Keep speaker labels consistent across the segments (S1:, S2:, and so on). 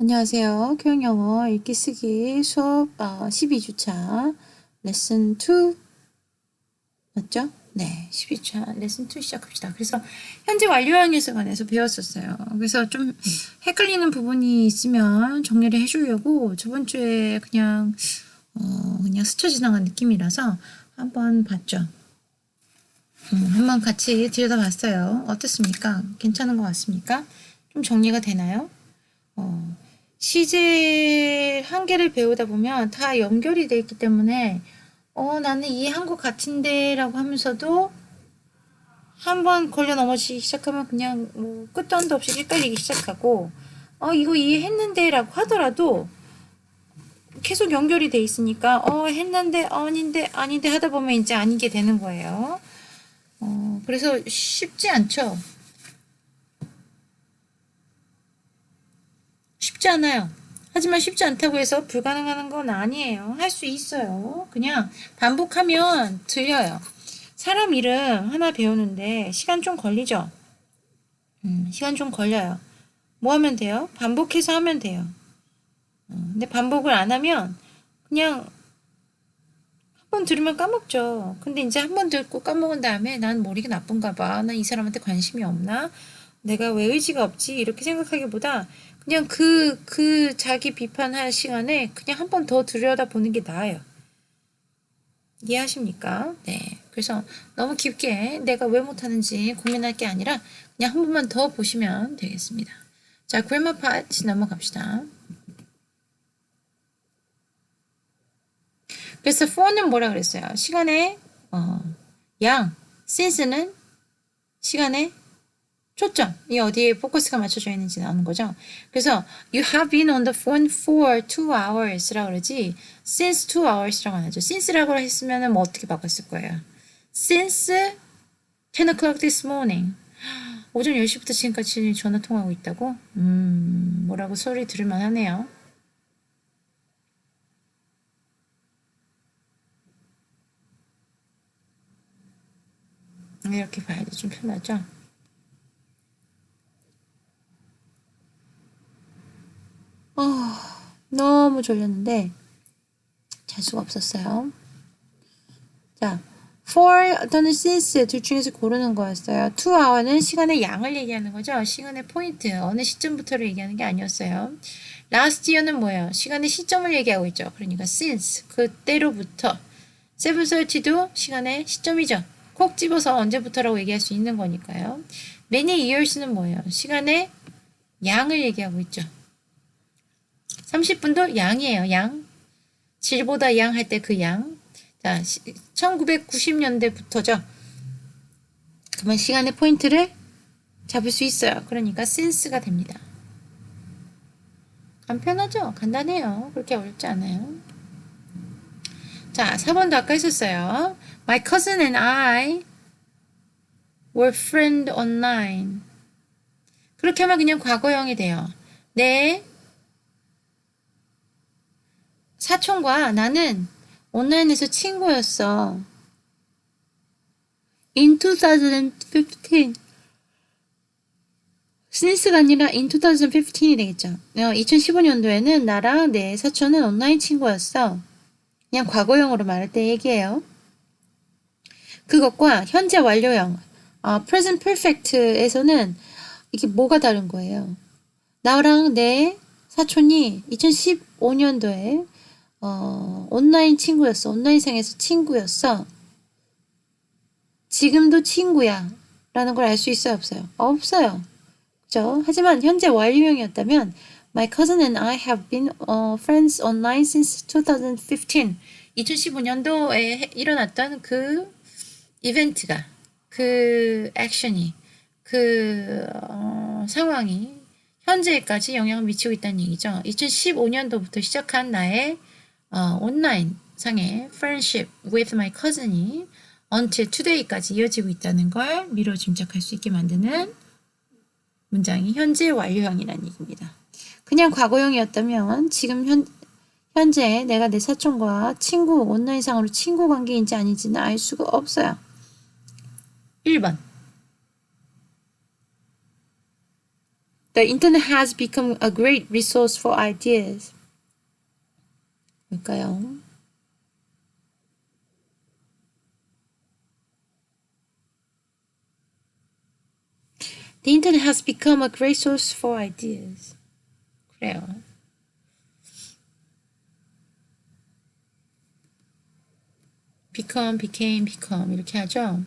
S1: 안녕하세요. 교양영어 읽기 쓰기 수업 어, 12주차 레슨 2 맞죠? 네, 12차 레슨 2 시작합시다. 그래서 현재 완료형에서 관해서 배웠었어요. 그래서 좀 헷갈리는 부분이 있으면 정리를 해주려고 저번 주에 그냥 어, 그냥 스쳐 지나간 느낌이라서 한번 봤죠. 음, 한번 같이 들여다봤어요. 어떻습니까? 괜찮은 것 같습니까? 좀 정리가 되나요? 어, 시제 한 개를 배우다 보면 다 연결이 돼 있기 때문에 어, 나는 이해한 것 같은데 라고 하면서도 한 번 걸려 넘어지기 시작하면 그냥 뭐 끝도 한도 없이 헷갈리기 시작하고 어, 이거 이해했는데 라고 하더라도 계속 연결이 돼 있으니까 어, 했는데 아닌데 아닌데 하다 보면 이제 아니게 되는 거예요. 어, 그래서 쉽지 않죠. 쉽지 않아요. 하지만 쉽지 않다고 해서 불가능한 건 아니에요. 할 수 있어요. 그냥 반복하면 들려요. 사람 이름 하나 배우는데 시간 좀 걸리죠? 음, 시간 좀 걸려요. 뭐 하면 돼요? 반복해서 하면 돼요. 어, 근데 반복을 안 하면 그냥 한 번 들으면 까먹죠. 근데 이제 한 번 듣고 까먹은 다음에 난 머리가 나쁜가 봐. 난 이 사람한테 관심이 없나? 내가 왜 의지가 없지? 이렇게 생각하기보다 그냥 그, 그 자기 비판할 시간에 그냥 한 번 더 들여다보는 게 나아요. 이해하십니까? 네. 그래서 너무 깊게 내가 왜 못하는지 고민할 게 아니라 그냥 한 번만 더 보시면 되겠습니다. 자, 그래머 파트 넘어갑시다. 그래서 for는 뭐라 그랬어요? 시간의 어, 양, since는 시간의 초점, 이 어디에 포커스가 맞춰져 있는지 나오는 거죠. 그래서 you have been on the phone for two hours라고 그러지 since two hours라고 안 하죠. since라고 했으면 뭐 어떻게 바꿨을 거예요. since 10 o'clock this morning. 오전 10시부터 지금까지 전화 통화하고 있다고? 음, 뭐라고 소리 들을만 하네요. 이렇게 봐야지 좀 편하죠? 어, 너무 졸렸는데 잘 수가 없었어요. 자, for 또는 since 둘 중에서 고르는 거였어요. to hour는 시간의 양을 얘기하는 거죠. 시간의 포인트, 어느 시점부터를 얘기하는 게 아니었어요. last year는 뭐예요? 시간의 시점을 얘기하고 있죠. 그러니까 since, 그때로부터. 7.30도 시간의 시점이죠. 콕 집어서 언제부터라고 얘기할 수 있는 거니까요. many years는 뭐예요? 시간의 양을 얘기하고 있죠. 30분도 양이에요, 양. 질보다 양 할 때 그 양. 자, 1990년대부터죠. 그러면 시간의 포인트를 잡을 수 있어요. 그러니까 since가 됩니다. 간편하죠? 간단해요. 그렇게 어렵지 않아요. 자, 4번도 아까 했었어요. My cousin and I were friend online. 그렇게 하면 그냥 과거형이 돼요. 네, 사촌과 나는 온라인에서 친구였어. In 2015. since가 아니라 in 2015이 되겠죠. 2015년도에는 나랑 내 사촌은 온라인 친구였어. 그냥 과거형으로 말할 때 얘기해요. 그것과 현재 완료형, 어, present perfect에서는 이게 뭐가 다른 거예요? 나랑 내 사촌이 2015년도에 어, 온라인 친구였어. 온라인상에서 친구였어. 지금도 친구야. 라는 걸 알 수 있어요? 없어요? 없어요. 그죠? 하지만 현재 완료형이었다면 My cousin and I have been uh, friends online since 2015. 2015년도에 일어났던 그 이벤트가 그 액션이 그 어, 상황이 현재까지 영향을 미치고 있다는 얘기죠. 2015년도부터 시작한 나의 어, 온라인 상의 friendship with my cousin이 until today까지 이어지고 있다는 걸 미뤄 짐작할 수 있게 만드는 문장이 현재 완료형이라는 얘기입니다. 그냥 과거형이었다면 지금 현, 현재 내가 내 사촌과 친구, 온라인상으로 친구 관계인지 아닌지는 알 수가 없어요. 1번 The internet has become a great resource for ideas. 뭘까요? The internet has become a great source for ideas. 그래요. become, became, become 이렇게 하죠.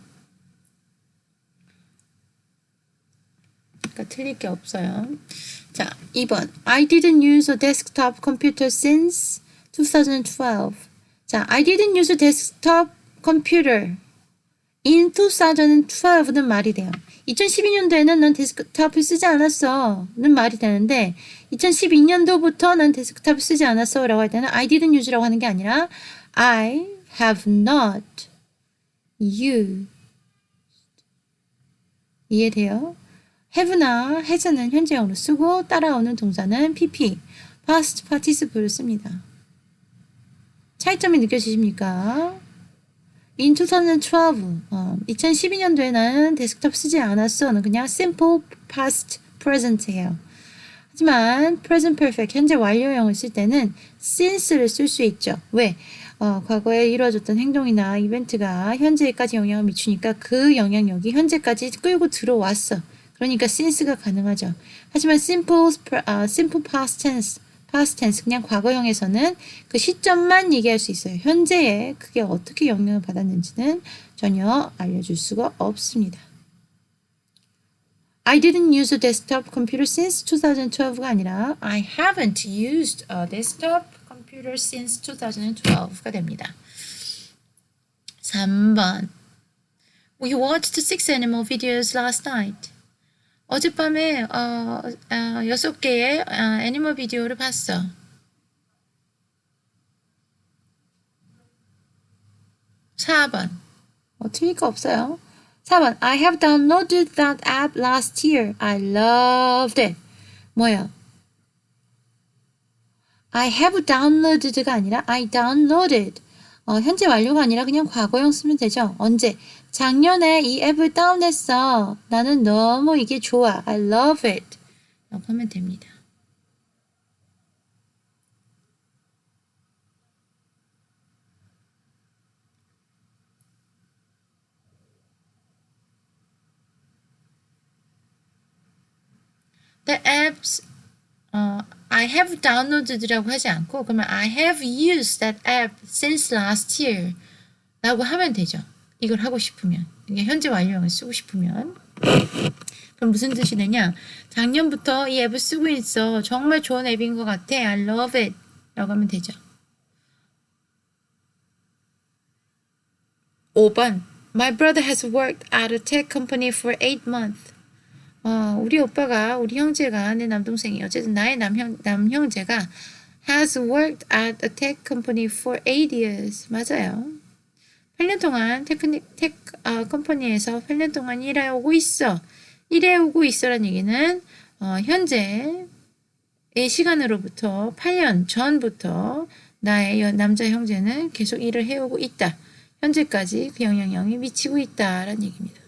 S1: 그러니까 틀릴 게 없어요. 자, 2번. I didn't use a desktop computer since 2012. 자, I didn't use a desktop computer in 2012는 말이 돼요. 2012년도에는 난 데스크탑을 쓰지 않았어는 말이 되는데 2012년도부터 난 데스크탑을 쓰지 않았어 라고 할 때는 I didn't use라고 하는 게 아니라 I have not used 이해돼요? have나 has는 현재형으로 쓰고 따라오는 동사는 pp, past participle를 씁니다. 차이점이 느껴지십니까? In 2012, 어, 2012년도에 나는 데스크톱 쓰지 않았어 는 그냥 simple past present예요. 하지만 present perfect 현재 완료형을 쓸 때는 since를 쓸 수 있죠. 왜? 어, 과거에 이루어졌던 행동이나 이벤트가 현재까지 영향을 미치니까 그 영향력이 현재까지 끌고 들어왔어. 그러니까 since가 가능하죠. 하지만 simple, uh, simple past tense, past tense 그냥 과거형에서는 그 시점만 얘기할 수 있어요. 현재에 그게 어떻게 영향을 받았는지는 전혀 알려줄 수가 없습니다. I didn't use a desktop computer since 2012가 아니라 I haven't used a desktop computer since 2012가 됩니다. 3번 We watched six animal videos last night. 어젯밤에 어, 어, 여섯 개의 어, 애니멀 비디오를 봤어. 4번. 어, 틀릴 거 없어요. 4번. I have downloaded that app last year. I loved it. 뭐야? I have downloaded가 아니라 I downloaded. 어, 현재 완료가 아니라 그냥 과거형 쓰면 되죠. 언제? 작년에 이 앱을 다운했어. 나는 너무 이게 좋아. I love it. 라고 하면 됩니다. I have downloaded라고 하지 않고 그러면 I have used that app since last year 라고 하면 되죠. 이걸 하고 싶으면 이게 현재 완료형을 쓰고 싶으면 그럼 무슨 뜻이 되냐? 작년부터 이 앱을 쓰고 있어. 정말 좋은 앱인 것 같아. I love it. 라고 하면 되죠. 5번 My brother has worked at a tech company for 8 months. 어, 우리 오빠가, 우리 형제가, 내 남동생이, 어쨌든 나의 남형, 남형제가 has worked at a tech company for 8 years. 맞아요. 8년 동안 테크닉, 텍, 어, 컴퍼니에서 8년 동안 일해오고 있어. 일해오고 있어란 얘기는, 어, 현재의 시간으로부터 8년 전부터 나의 남자 형제는 계속 일을 해오고 있다. 현재까지 그 영향력이 미치고 있다라는 얘기입니다.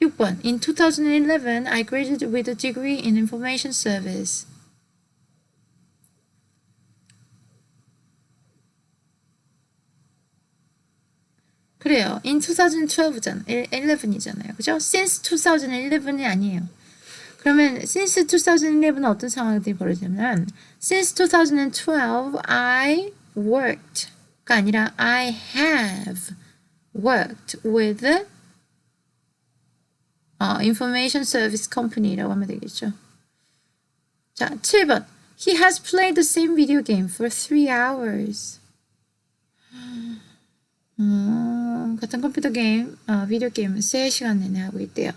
S1: 6번. In 2011, I graduated with a degree in information service. 그래요. In 2012잖아. 11이잖아요. 그죠? Since 2011이 아니에요. 그러면 since 2011은 어떤 상황들이 벌어지냐면 since 2012 I worked가 아니라 I have worked with 어, information service company라고 하면 되겠죠. 자, 7번. He has played the same video game for three hours. 음, 같은 컴퓨터 게임, 어, 비디오 게임을 3시간 내내 하고 있대요.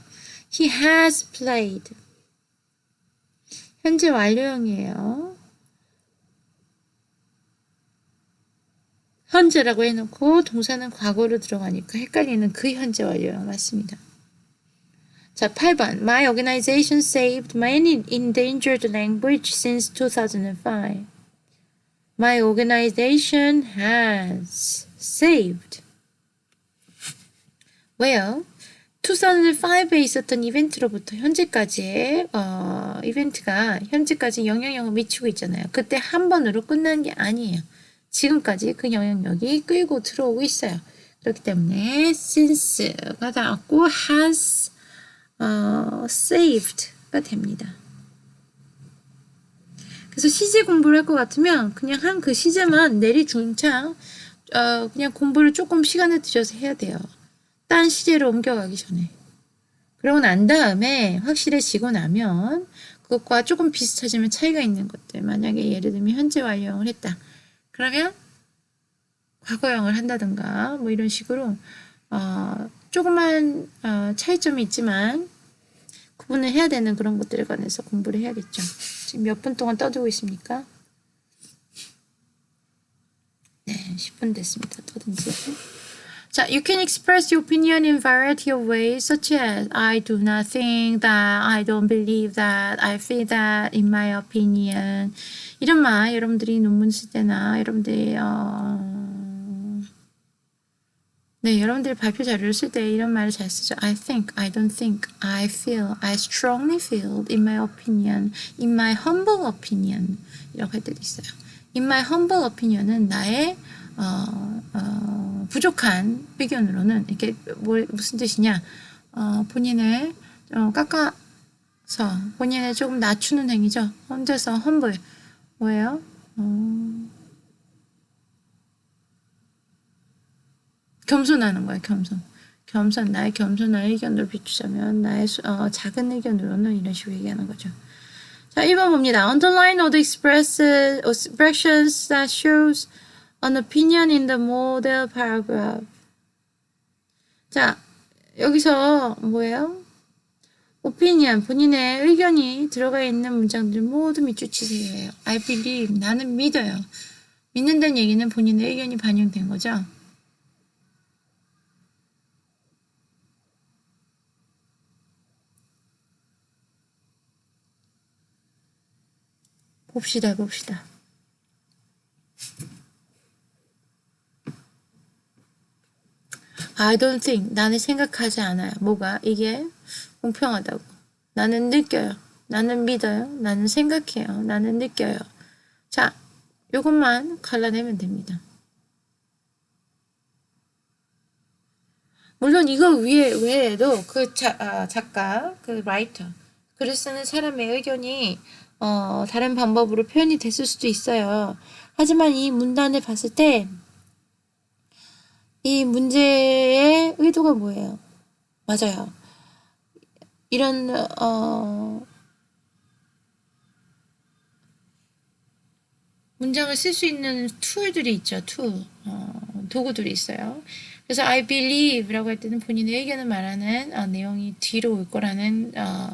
S1: He has played. 현재 완료형이에요. 현재라고 해놓고 동사는 과거로 들어가니까 헷갈리는 그 현재 완료형 맞습니다. 자, 8번. My organization saved many endangered language since 2005. My organization has saved. Well, 2005에 있었던 이벤트로부터 현재까지의 어, 이벤트가 현재까지 영향력을 미치고 있잖아요. 그때 한 번으로 끝난 게 아니에요. 지금까지 그 영향력이 끌고 들어오고 있어요. 그렇기 때문에 since가 나왔고 has 어, saved가 됩니다. 그래서 시제 공부를 할 것 같으면 그냥 한 그 시제만 내리 중창 어, 그냥 공부를 조금 시간을 들여서 해야 돼요. 딴 시제로 옮겨가기 전에. 그러고 난 다음에 확실해지고 나면 그것과 조금 비슷하지만 차이가 있는 것들. 만약에 예를 들면 현재 완료형을 했다. 그러면 과거형을 한다든가 뭐 이런 식으로 어, 조그만 어, 차이점이 있지만 구분을 해야 되는 그런 것들에 관해서 공부를 해야겠죠. 지금 몇 분 동안 떠들고 있습니까? 네, 10분 됐습니다. 떠든 지. 자, you can express your opinion in variety of ways, such as I do not think that, I don't believe that, I feel that, in my opinion. 이런 말 여러분들이 논문 쓸 때나 여러분들이 어... 네, 여러분들이 발표 자료를 쓸 때 이런 말을 잘 쓰죠. I think, I don't think, I feel, I strongly feel, in my opinion, in my humble opinion 이라고 할 때도 있어요. In my humble opinion은 나의 어, 어, 부족한 의견으로는 이게 뭘 무슨 뜻이냐? 어, 본인을 어, 깎아서 본인을 조금 낮추는 행위죠. 혼자서 험블 뭐예요? 어, 겸손하는 거예요. 겸손. 겸손 나의 겸손한 의견으로 비추자면 나의 수, 어, 작은 의견으로는 이런 식으로 얘기하는 거죠. 자, 1번 봅니다. Underline all the express, expressions that shows an opinion in the model paragraph. 자, 여기서 뭐예요? opinion, 본인의 의견이 들어가 있는 문장들 모두 밑줄 치세요. I believe, 나는 믿어요. 믿는다는 얘기는 본인의 의견이 반영된 거죠. 봅시다, 봅시다. I don't think 나는 생각하지 않아요. 뭐가 이게 공평하다고. 나는 느껴요. 나는 믿어요. 나는 생각해요. 나는 느껴요. 자, 요것만 갈라내면 됩니다. 물론 이거 위에 외에도 그 자, 아, 작가, 그 라이터, 글을 쓰는 사람의 의견이 어, 다른 방법으로 표현이 됐을 수도 있어요. 하지만 이 문단을 봤을 때 이 문제의 의도가 뭐예요? 맞아요. 이런 어, 문장을 쓸 수 있는 툴들이 있죠. 툴 어, 도구들이 있어요. 그래서 I believe라고 할 때는 본인의 의견을 말하는 어, 내용이 뒤로 올 거라는 어,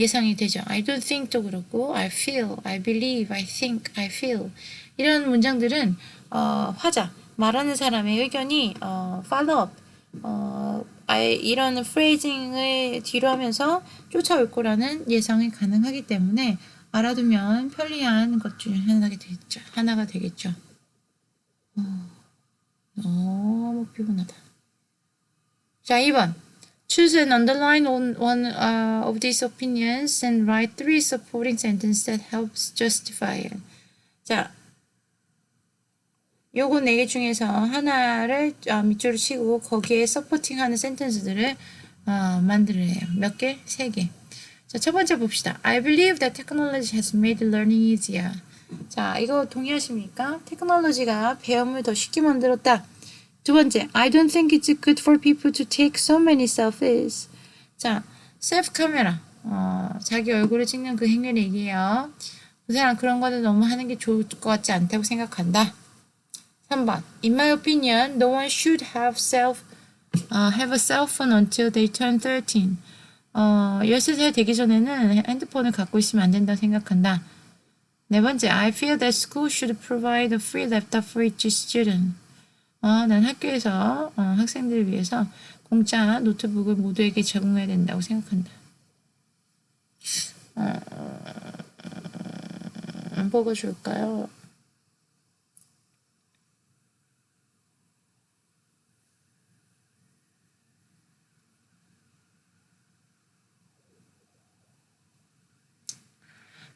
S1: 예상이 되죠. I don't think도 그렇고 I feel, I believe, I think, I feel 이런 문장들은 어, 화자 말하는 사람의 의견이 어, follow up 어, 아예 이런 프레이징을 뒤로 하면서 쫓아올 거라는 예상이 가능하기 때문에 알아두면 편리한 것 중에 하나가 되겠죠. 하나가 되겠죠. 어, 너무 피곤하다. 자, 2번. Choose and underline on one uh, of these opinions and write three supporting sentences that helps justify it. 자, 요거 네 개 중에서 하나를 어, 밑줄을 치고 거기에 서포팅하는 센텐스들을 어, 만들어요. 몇 개? 세 개. 자, 첫 번째 봅시다. I believe that technology has made learning easier. 자, 이거 동의하십니까? 테크놀로지가 배움을 더 쉽게 만들었다. 두 번째, I don't think it's good for people to take so many selfies. 자, 셀프 카메라. 어, 자기 얼굴을 찍는 그 행위를 얘기해요. 그 사람 그런 거는 너무 하는 게 좋을 것 같지 않다고 생각한다. 3번. In my opinion, no one should have self uh, have a cell phone until they turn 13. 어, 13살 되기 전에는 핸드폰을 갖고 있으면 안 된다고 생각한다. 네 번째, I feel that school should provide a free laptop for each student. 어, 난 학교에서 어, 학생들을 위해서 공짜 노트북을 모두에게 제공해야 된다고 생각한다. 어, 음, 뭐가 줄까요?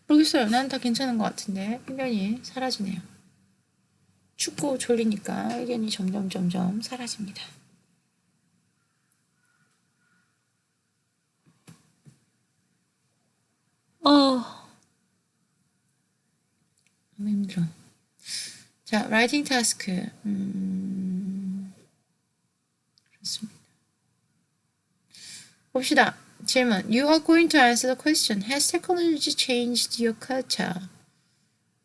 S1: 모르겠어요. 난 다 괜찮은 것 같은데. 1년이 사라지네요. 춥고 졸리니까 의견이 점점 점점 사라집니다. 어, 너무 힘들어. 자, 라이팅 타스크. 음, 그렇습니다. 봅시다. 질문. You are going to answer the question. Has technology changed your culture?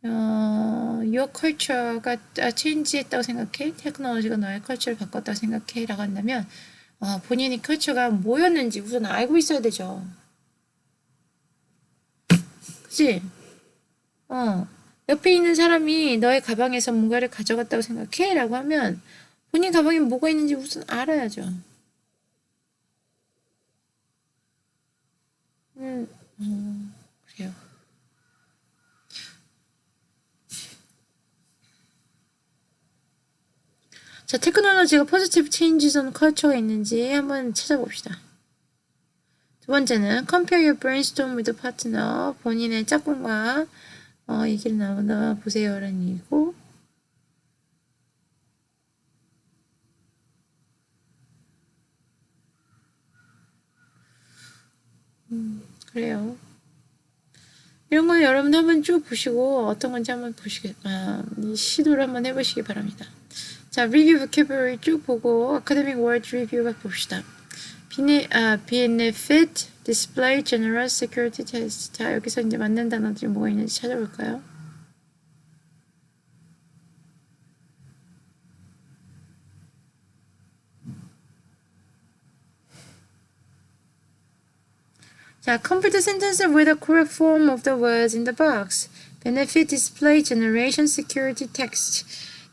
S1: 어, your culture가 아, change했다고 생각해? 테크놀로지가 너의 컬처를 바꿨다고 생각해? 라고 한다면 어, 본인이 컬처가 뭐였는지 우선 알고 있어야 되죠. 그치? 어, 옆에 있는 사람이 너의 가방에서 뭔가를 가져갔다고 생각해? 라고 하면 본인 가방에 뭐가 있는지 우선 알아야죠. 음, 음, 그래요. 자, 테크놀로지가 포지티브 체인지스 온 컬처가 있는지 한번 찾아봅시다. 두 번째는 compare your brainstorm with partner. 본인의 짝꿍과 어, 얘기를 나누다 보세요라는 얘기고 음, 그래요. 이런 건 여러분 한번 쭉 보시고 어떤 건지 한번 보시게 아, 이 시도를 한번 해보시기 바랍니다. 자, 리뷰 vocabulary 쭉 보고 academic word review 봅시다. Bene, 아, benefit, display, general, security test. 자, 여기서 이제 맞는 단어들이 뭐가 있는지 찾아볼까요? 자, complete the sentence with the correct form of the words in the box. Benefit, display, generation, security, text.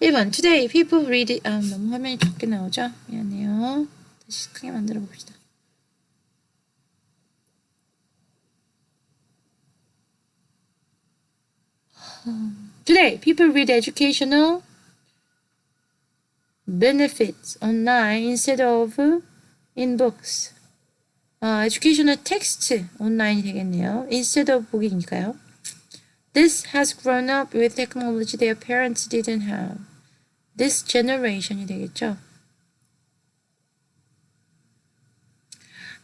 S1: 1번. Today, people read it. 아, 너무 화면이 작게 나오죠? 미안해요. 다시 크게 만들어 봅시다. Today, people read educational benefits online instead of in books. 아, educational text 온라인이 되겠네요. instead of book이니까요. This has grown up with technology their parents didn't have. This generation이 되겠죠.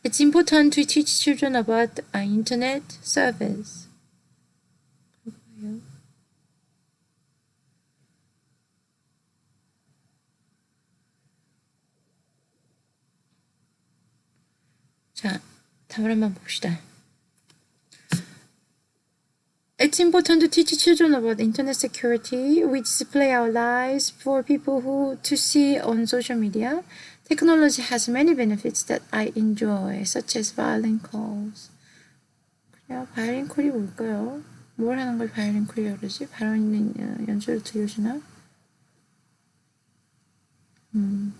S1: It's important to teach children about an internet service. 그거예요. 자, 답을 한번 봅시다. It's important to teach children about internet security. We display our lives for people who to see on social media. Technology has many benefits that I enjoy, such as violin calls. 그래요? 바이올린 콜이 뭘까요? 뭘 하는 걸 바이올린 콜이라고 그러지? 바이올린 어, 연주를 들려주나? 음.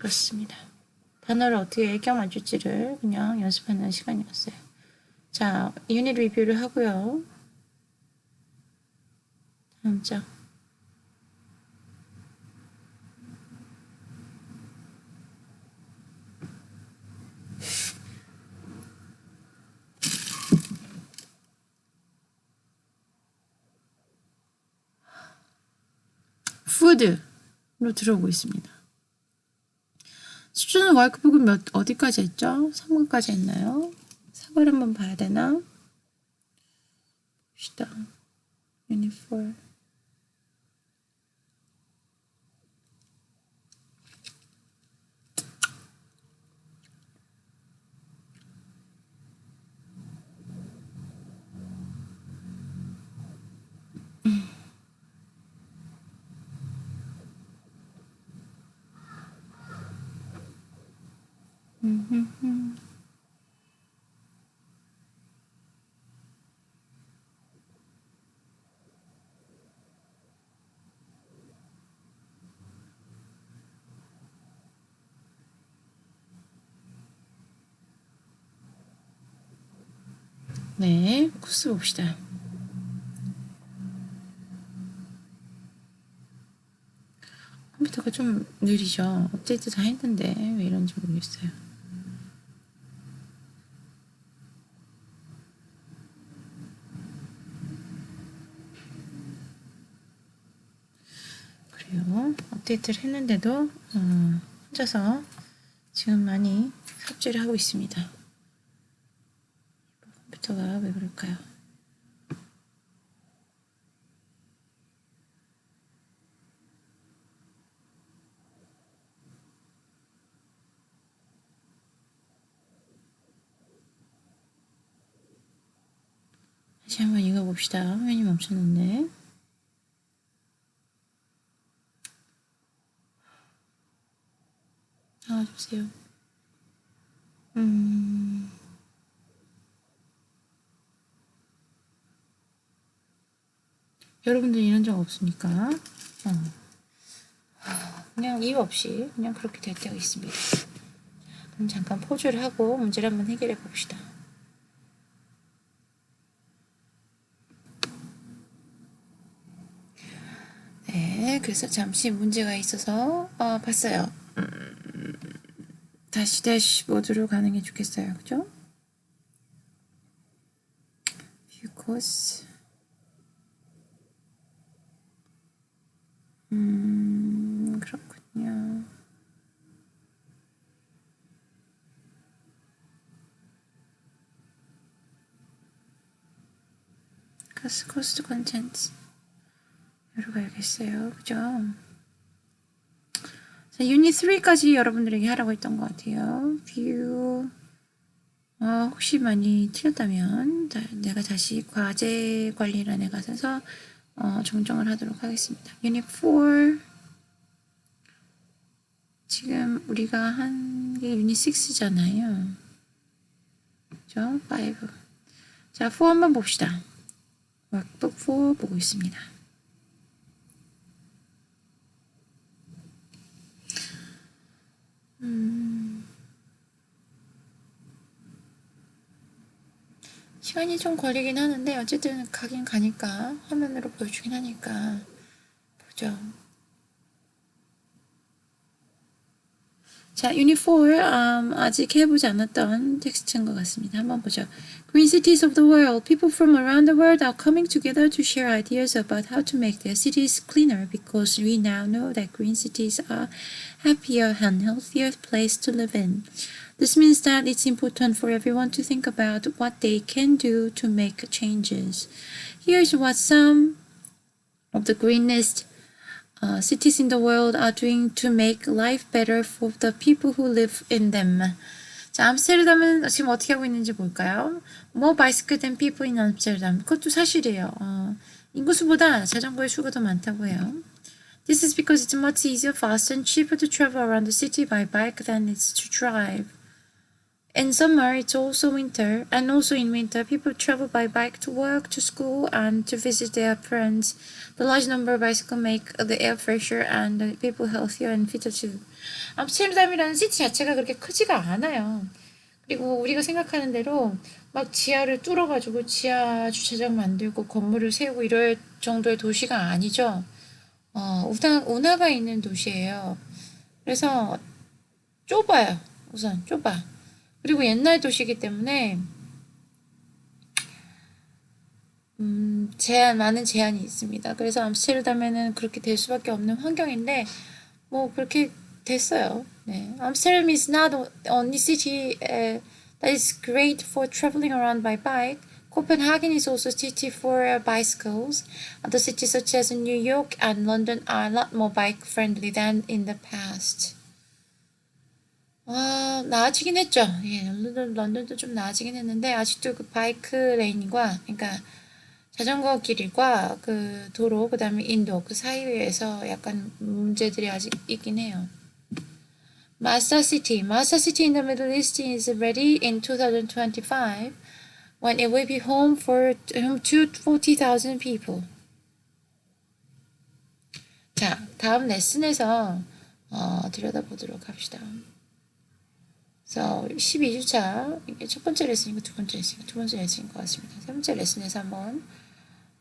S1: 그렇습니다. 단어를 어떻게 애껴 맞출지를 그냥 연습하는 시간이었어요. 자, 유닛 리뷰를 하고요. 다음 장. 푸드로 들어오고 있습니다. 수준은 와이크북은 몇 어디까지 했죠? 3번까지 했나요? 4번 한번 봐야 되나? 봅시다. 4. 네, 코스 봅시다. 컴퓨터 업데이트가 좀 느리죠. 업데이트 다 했는데 왜 이런지 모르겠어요. 그래요. 업데이트를 했는데도 어, 혼자서 지금 많이 삽질을 하고 있습니다. 그럴까요? 다시 한번 읽어봅시다. 화면이 멈췄는데. 나와주세요. 음. 여러분들 이런 적 없습니까? 어. 그냥 이유 없이 그냥 그렇게 될 때가 있습니다. 그럼 잠깐 포즈를 하고 문제를 한번 해결해 봅시다. 네, 그래서 잠시 문제가 있어서 어, 봤어요. 음, 다시 대시보드로 가는 게 좋겠어요. 그죠? course. 음, 그렇군요. Cost contents. 여러 가야겠어요. 그죠? 자, 유닛 3까지 여러분들에게 하라고 했던 것 같아요. view. 어, 혹시 많이 틀렸다면 다- 내가 다시 과제 관리란에 가서 어, 정정을 하도록 하겠습니다. 유닛 4 지금 우리가 한 게 유닛 6잖아요. 그죠? 5 자, 4 한번 봅시다. 왁북 4 보고 있습니다. 시간이 좀 걸리긴 하는데 어쨌든 가긴 가니까 화면으로 보여주긴 하니까 보죠. 자, 유닛 4 um, 아직 해보지 않았던 텍스트인 것 같습니다. 한번 보죠. Green cities of the world. People from around the world are coming together to share ideas about how to make their cities cleaner because we now know that green cities are happier and healthier place to live in. This means that it's important for everyone to think about what they can do to make changes. Here's what some of the greenest uh, cities in the world are doing to make life better for the people who live in them. 자, 암스테르담은 지금 어떻게 하고 있는지 볼까요? More bicycle than people in Amsterdam. 그것도 사실이에요. 어, 인구수보다 자전거의 수가 더 많다고 해요. This is because it's much easier, faster, and cheaper to travel around the city by bike than it's to drive. In summer, it's also winter, and also in winter, people travel by bike to work, to school, and to visit their friends. The large number of bicycles make the air fresher and the people healthier and fitter too. 암스테르담이라는 시티 자체가 그렇게 크지가 않아요. 그리고 우리가 생각하는 대로 막 지하를 뚫어가지고 지하 주차장 만들고 건물을 세우고 이럴 정도의 도시가 아니죠. 어, 운하, 운하가 있는 도시예요. 그래서 좁아요. 우선 좁아. 그리고 옛날 도시이기 때문에 음, 제한 많은 제한이 있습니다. 그래서 암스테르담에는 그렇게 될 수밖에 없는 환경인데 뭐 그렇게 됐어요. 네. Amsterdam is not only city uh, that is great for traveling around by bike. Copenhagen is also a city for uh, bicycles. Other cities such as New York and London are a lot more bike friendly than in the past. 아, 나아지긴 했죠. 예, 런던, 런던도 좀 나아지긴 했는데, 아직도 그 바이크 레인과, 그러니까 자전거 길과 그 도로, 그 다음에 인도, 그 사이에서 약간 문제들이 아직 있긴 해요. Masa City. Masa City in the Middle East is ready in 2025 when it will be home for home to 40,000 people. 자, 다음 레슨에서 어, 들여다보도록 합시다. 그래서 12주차 이게 첫 번째 레슨이고 두 번째 레슨, 두 번째 레슨인 것 같습니다. 세 번째 레슨에서 한번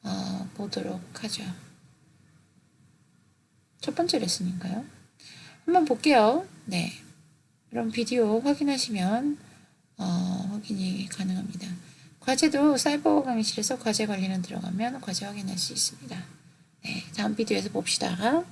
S1: 어, 보도록 하죠. 첫 번째 레슨인가요? 한번 볼게요. 네. 그럼 비디오 확인하시면 어, 확인이 가능합니다. 과제도 사이버 강의실에서 과제 관리는 들어가면 과제 확인할 수 있습니다. 네, 다음 비디오에서 봅시다.